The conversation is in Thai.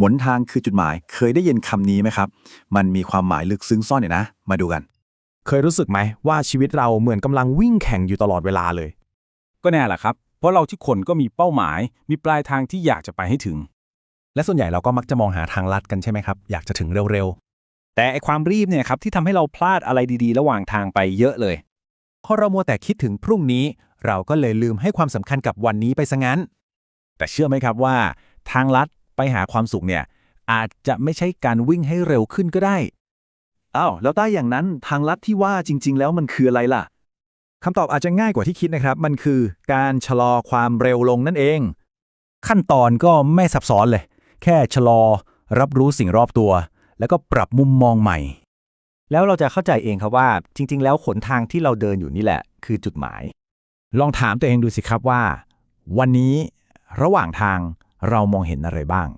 หนทางคือจุดหมาย เคยได้ยินคำนี้ไหมครับ มันมีความหมายลึกซึ้งซ่อนอยู่นะ มาดูกัน เคยรู้สึกไหมว่าชีวิตเราเหมือนกำลังวิ่งแข่งอยู่ตลอดเวลาเลย ก็แน่แหละครับ เพราะเราทุกคนก็มีเป้าหมาย มีปลายทางที่อยากจะไปให้ถึง และส่วนใหญ่เราก็มักจะมองหาทางลัดกันใช่ไหมครับ อยากจะถึงเร็วแต่ไอความรีบเนี่ยครับที่ทำให้เราพลาดอะไรดีๆ ระหว่างทางไปเยอะเลยพอเรามัวแต่คิดถึงพรุ่งนี้ เราก็เลยลืมให้ความสำคัญกับวันนี้ไปซะงั้น แต่เชื่อไหมครับว่า ทางลัด ไปหาความสุขเนี่ย อาจจะไม่ใช่การวิ่งให้เร็วขึ้นก็ได้อ้าวแล้วได้อย่างนั้นทางลัดที่ว่าจริง ๆ แล้วมันคืออะไรล่ะคำตอบอาจจะง่ายกว่าที่คิดนะครับ มันคือการชะลอความเร็วลงนั่นเอง ขั้นตอนก็ไม่ซับซ้อนเลย แค่ชะลอ รับรู้สิ่งรอบตัว แล้วก็ปรับมุมมองใหม่ แล้วเราจะเข้าใจเองครับว่า จริง ๆ แล้วขนทางที่เราเดินอยู่นี่แหละ คือจุดหมาย ลองถามตัวเองดูสิครับว่า วันนี้ ระหว่างทาง เรามองเห็นอะไรบ้าง